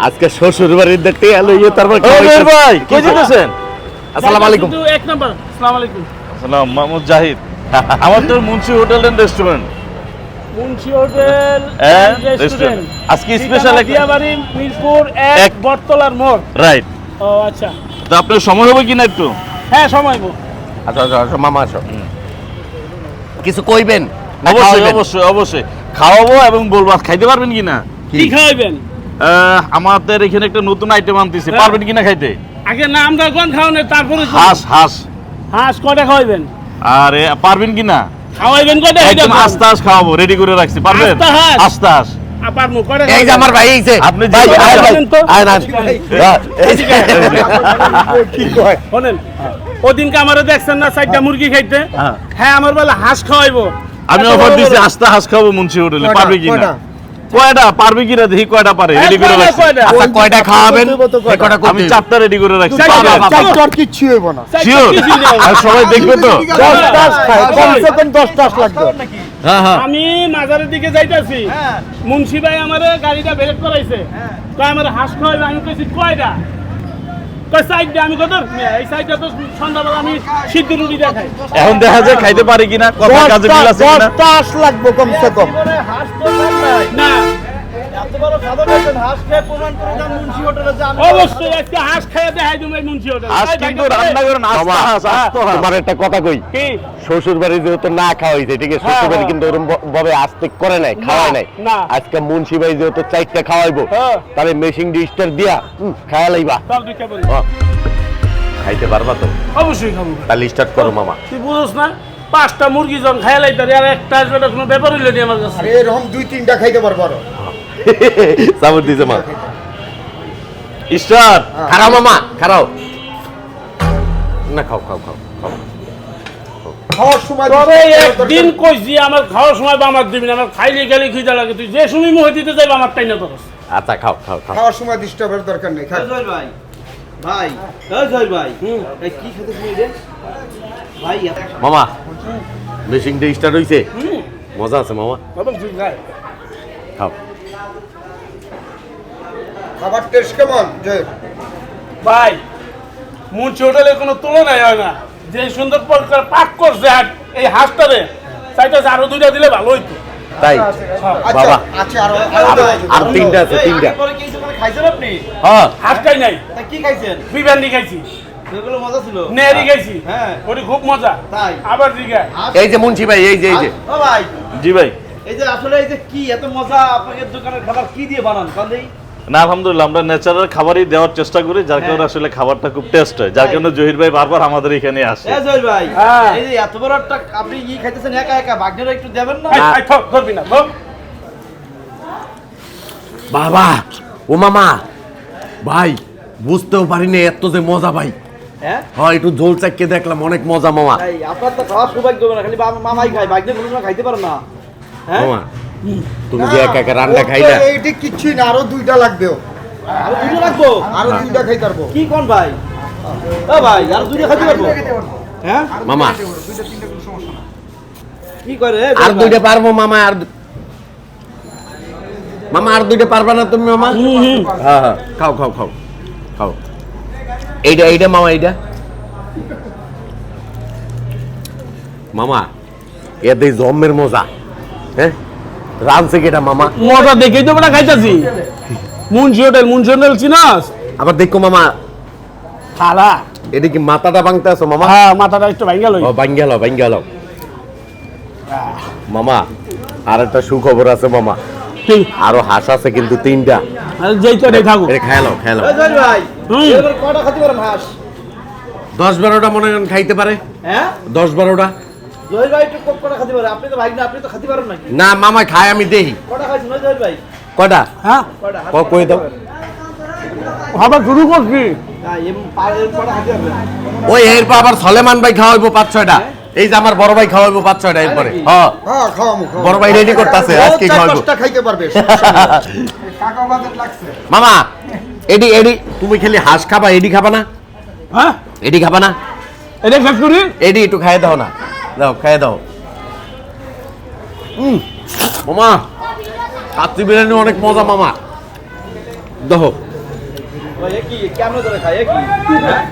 আজকে শ্বশুর বাড়ির দেখতে এলো ইয়ে তারপর মেহের ভাই কই যেতেছেন? আসসালামু আলাইকুম। এক নাম্বার আসসালামু আলাইকুম। আসসালাম মাহমুদ জাহিদ। আমার তো Munshi hotel and restaurant. Munshi hotel হ্যাঁ, restaurant। রেস্টুরেন্ট। আজকে special একটা- দিয়াবাড়ি মিরপুর এক এক। বটতলার মোড়। রাইট। ও আচ্ছা। তো আপনার সময় হবে কিনা একটু? হ্যাঁ সময় গো আচ্ছা আচ্ছা আচ্ছা মামা আসো। কিছু কইবেন না অবশ্যই অবশ্যই অবশ্যই। খাওয়াবো এবং বলব খাইতে পারবেন কিনা? কি খাওয়াইবেন? আহ, আমাদের এখানে একটা নতুন আইটেম আনতেছি। হ্যাঁ। পারবেন কিনা খাইতে? আগে নামটা কোন খাওয়ানো তারপরে হাঁস হাঁস। হাঁস কয়টা খাওয়াইবেন? আরে পারবেন কিনা? খাওয়াইবেন কয়টা? একদম আস্তে আস্তে খাওয়াবো রেডি করে রাখছি পারবেন? আস্তা হাঁস? আস্তে এই যে আমার ভাই এই যে আপনি ভাই, আয় ভাই, আয় না। হ্যাঁ, এই যে- কি কয় শোনেন ওদিনকে আমারে দেখছেন না চারটা মুরগি খাইতে? হ্যাঁ। হ্যাঁ আমার বলে হাঁস খাওয়াইবো। আমি অফার দিছি আস্তে হাঁস খাব মুন্সি হোটেলে? পারবে কিনা? কয়টা? পারবে কিনা দেখি কয়টা পারে হ্যাঁ, রেডি করে রাখছি। আচ্ছা কয়টা খাওয়াবেন? কয়টা? আমি চারটা রেডি করে রাখছি চারটা, পারবে? চারটা। চারটা। আর কিচ্ছু হইব না। নেই। আর সবাই দেখবে তো। দশ টাস খায় কমসে কম দশ টাস লাগবে। হ্যাঁ হ্যাঁ। আমি মাজারের দিকে যাইতাছি। মুন্সি ভাই আমারে গাড়িটা ব্রেক করাইছে। তো আমার হাঁস খাওয়াইবে? আমি কইছি কয়টা? কয় সাইডটা আমি কত এই সাইডটা তো সন্ধ্যাবেলা আমি সিদ্ধ রুটি দেখাই। এখন দেখা যায় খাইতে পারি কিনা কথা কাজে মিল আছে কিনা। টাস লাগবে কমসে কম। না অবশ্যই একটা হাঁস খাইয়ে দেখাই তুমি মুন্সি হোটেল। হাঁস কিন্তু রান্না করে হাঁস তোমার একটা কথা কই? কি? শ্বশুর বাড়ি যেহেতু না খাওয়াইছে ঠিক আছে? শ্বশুর বাড়ি হ্যাঁ। কিন্তু ওরকম ভাবে আস্তে করে নাই খাওয়াই নাই। আজকে মুন্সি ভাই যেহেতু চারটা খাওয়াইবো। তাহলে মেশিং ডিস্টার দিয়া খাওয়া লাইবা। খাইতে পারবা তো? অবশ্যই খাব। তাহলে স্টার্ট করো মামা। তুই বুঝোস না পাঁচটা মুরগি জন খাই লাইতারি আর একটা আসবে কোনো ব্যাপার হইল নি আমার কাছে। এরকম দুই তিনটা খাইতে পারব সাবর দিছে মা। স্টার্ট খারাও মামা খারাও। না খাও খাও খাও খাও। খাওয়ার সময় তবে একদিন। কইছি আমার খাওয়ার সময় বা আমার দিবি না আমার খাইলে গেলে খিদা লাগে। তুই যে সময় মুহে দিতে যাইবা আমার তাই না তোর আচ্ছা খাও খাও খাও। খাওয়ার সময় ডিস্টার্বের দরকার নেই খা জয় ভাই ভাই এই জয় ভাই এই কি খেতে শুনি রে ভাই মামা মেশিংটা স্টার্ট হইছে। মজা আছে মামা। খাও। খাবার টেস্ট কেমন? জয় ভাই মুন্সি হোটেলের কোনো তুলনাই হয় না। যে সুন্দর প্রকার পাক করছে হাট এই হাঁসটারে চাইতেছে আরও দুইটা দিলে ভালো হইতো। তাই? আচ্ছা বাবা। আচ্ছা আরও আরও আর- আর তিনটা আছে তিনটা। পরে কি খাইছেন আপনি? হ্যাঁ। হাঁসটাই নাই। তা কি খাইছেন? বিরিয়ানি খাইছি। মজা ছিল। নেহারি খাইছি। হ্যাঁ। ওটি খুব মজা। তাই? আবার দিঘা এই যে মুন্সি ভাই এই যে এই যে। ও ভাই। জি ভাই। এই যে আসলে এই যে কি এত মজা আপনাদের দোকানের খাবার কি দিয়ে বানান? কান্দেই না আলহামদুলিল্লাহ আমরা ন্যাচারাল খাবারই দেওয়ার চেষ্টা করি যার হ্যাঁ। কারণে আসলে খাবারটা খুব টেস্ট হয়। যার কারণে জহির ভাই বারবার আমাদের এখানে আসে। এ জয় ভাই। হ্যাঁ। এই যে এত বড় একটা আপনি ই খাইতেছেন? একা একা? বাগনেরা একটু দেবেন না? ধরবি না বাবা ও মামা। ভাই বুঝতেও পারিনি এত যে মজা ভাই। হ্যাঁ? হ্যাঁ একটু ঝোল চাককে দেখলাম অনেক মজা মামা। আপনার তো খাওয়ার সৌভাগ্য না খালি মামাই খায়। বাগনে কোনো খাইতে পারে না। হ্যাঁ? মামা তুমি যে একা একা রান্না খাইলা? এইটি কিচ্ছুই না আরও দুইটা লাগবে আরও দুটো রাখব আরও দুইটা খাইতে পারব। কি কোন ভাই? ও ভাই আর দুটো খাইতে পারব? হ্যাঁ মামা দুইটা তিনটা কোনো সমস্যা না কি করে? আর দুইটা পারব মামা আর মামা আর দুইটা পারবা না তুমি মামা? হ্যাঁ হ্যাঁ। খাও খাও খাও খাও। এইটা এইটা মামা এইটা। মামা এতে জম্মের মজা হ্যাঁ? রানছে কেটা মামা? মজা দেখেই তো বেটা খাইতাছি। মুন্সি হোটেল মুন্সি হোটেল চিনাস? আবার দেখো মামা। খালা। এটা কি মাথাটা ভাঙতে আছো মামা? হ্যাঁ মাথাটা একটু ভাঙ্গা লই। ও ভাঙ্গেল ভাঙ্গেল মামা আর একটা সুখবর আছে মামা। ঠিক আরও হাঁস আছে কিন্তু তিনটা। আর যেই তো এটা খেয়ালো খেয়ালো এ, জয় ভাই কটা পারেন হাঁস? দশ বারোটা মনে করেন খাইতে পারে। হ্যাঁ? দশ বারোটা। জয় ভাই একটু কম কটা খাইতে পারে? আপনি তো ভাই না আপনি তো খাইতে পারেন নাকি? না মামা খায় আমি দেখি কটা খাইছেন ওই জয় ভাই? কটা? হ্যাঁ? কটা? কই দাও। আবার শুরু করছি। না এম পা- এম কটা খাইতে পারবেন ওই এরপর আবার সলেমান ভাই খাওয়াইবো পাঁচ ছয়টা। এই যে আমার বড় ভাই খাওয়াইবো পাঁচ ছয়টা এরপরে। হ্যাঁ হ্যাঁ খাওয়ামু খাওয়ামু। বড় ভাই রেডি করতেছে আজকে খাওয়াইবো। খাইতে পারবে সমস্যা নেই। টাকা বাজেট লাগছে। মামা এডি এডি তুমি খালি হাঁস খাবা এডি খাবা না? হ্যাঁ? এডি খাবা না? এডি একটু খাইয়ে দাও না। দাও, খাইয়ে দাও। হুম মামা, কাচ্চি বিরিয়ানি অনেক মজা, মামা। দেখো। কি? কেমন করে খায়, এ কি? হ্যাঁ?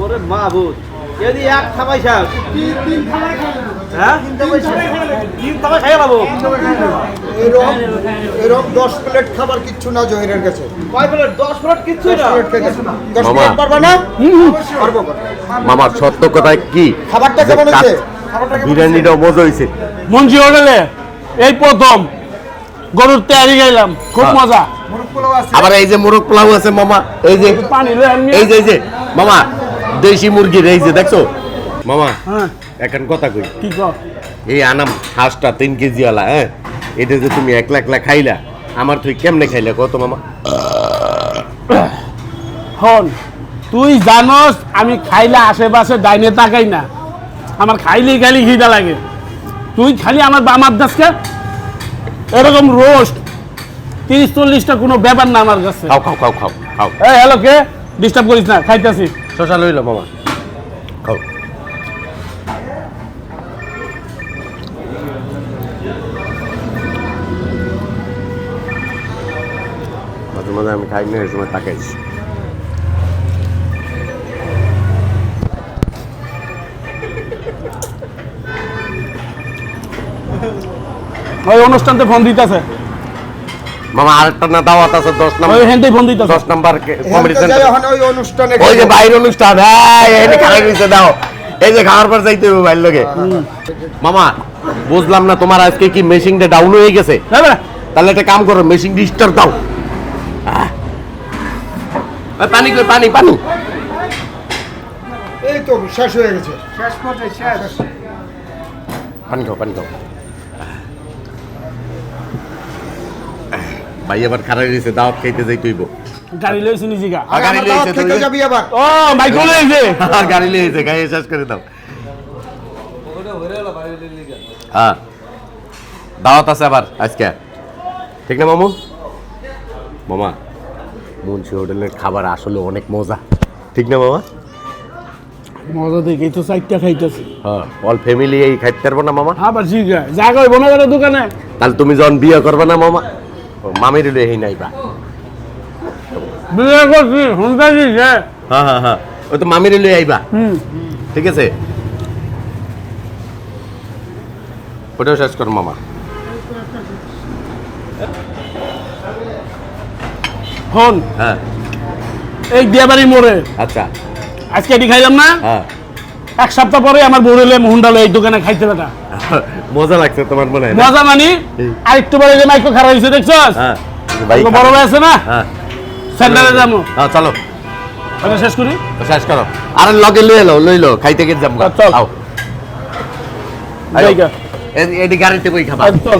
ওরে মা বুঝ যদি এক থাবাই হ্যাঁ? তিন থাবাই খাইয়ে পাবো এরকম এরকম দশ প্লেট খাবার কিচ্ছু না জহিরের কাছে। কয় প্লেট? দশ প্লেট কিচ্ছুই না? প্লেট খেয়ে গেছে। দশ প্লেট পারবা না? পারব। পারব। সত্য কথা কি? খাবারটা কেমন হয়েছে? খাবারটা কেমন হয়েছে? বিরিয়ানিটাও মজা হয়েছে। মুন্সি হোটেলে এই প্রথম গরুর তেয়ারি গেলাম খুব হ্যাঁ। মজা। মোরগ পোলাও আছে। আবার এই যে মোরগ পোলাও আছে মামা এই যে পানি এই যে এই যে মামা দেশি মুরগির এই যে দেখছ? মামা হ্যাঁ। এখন কথা কই? কি এই আনাম হাঁসটা তিন কেজি ওলা হ্যাঁ? এটা যে তুমি একলা একলা খাইলা আমার তুই কেমনে খাইলা কত মামা? হন তুই জানস আমি খাইলে আশেপাশে ডাইনে তাকাই না। আমার খাইলেই খালি খিদা লাগে। তুই খালি আমার আমার দাসকে এরকম রোস্ট তিরিশ চল্লিশটা কোনো ব্যাপার না আমার কাছে। খাও খাও খাও খাও খাও। এই হ্যালো কে? ডিস্টার্ব করিস না খাইতেছি। শশা লইল মামা। খাও। মাঝে মাঝে আমি খাই না সময় তাকাইছি ওই অনুষ্ঠানতে ফোন দিতেছে। মামা আরেকটা না দাওয়াত আছে দশ ওই হেনতেই ফোন দিতেছে। দশ নম্বর কমেডি সেন্টার এখন ওই অনুষ্ঠানে ওই যে খাব। বাইরের অনুষ্ঠান হ্যাঁ এনে খারাপ দাও। এই যে খাওয়ার পর যাইতে হবে বাইর লোকে। মামা বুঝলাম না তোমার আজকে কি মেশিনটা ডাউন হয়ে গেছে? হ্যাঁ তাহলে একটা কাম করো মেশিন স্টার্ট দাও। পানি কই পানি পানি। এই তো শেষ হয়ে গেছে। শেষ পর্যায়ে শেষ। পানি খাও পানি খাও। ভাই আবার খারাপ দিয়েছে দাওয়াত খাইতে যাই তুইব গাড়ি লইছি গাড়ি লইছে দাওয়াত তো খেতে ওই যে- যাবি আবার। ও লইছে গাড়ি গাড়ি শেষ করে দাও। হ্যাঁ। দাওয়াত আছে আবার আজকে। ঠিক না মামু? মামা মুন্সি হোটেলের খাবার আসলে অনেক মজা। ঠিক না মামা? মজা দেখেই তো চারটা খাইতেছি। হ্যাঁ অল ফ্যামিলি এই খাইতে পারব না মামা? আবার জিগা। যা কই বনে দোকানে? তাহলে তুমি যখন বিয়ে করবে না মামা? ও, মামির এই নাইবা। বিয়ে করছি শুনতেছি যে হ্যাঁ হ্যাঁ হ্যাঁ ওই তো মামির লই আইবা হুম ঠিক আছে। ওটাও শেষ কর মামা। হন হ্যাঁ এই দিয়াবাড়ি মোড়ে আচ্ছা। আজকে এটি খাইলাম না? হ্যাঁ এক সপ্তাহ পরে আমার বউ বউরেলে মোহনডালে এই দোকানে খাইতে বেটা। মজা লাগছে তোমার মনে হয় মজা মানি? আরেকটু পরে যে মাইকো খারাপ হয়েছে দেখছস? হ্যাঁ বড় ভাই আছে না? হ্যাঁ। সেন্টারে যাব। হ্যাঁ চলো। শেষ করি? শেষ করো। আরে লগে লই এলো লই লো খাইতে গিয়ে যাব। আচ্ছা, চল। এডি গাড়িতে বই খাবা? আচ্ছা, চল।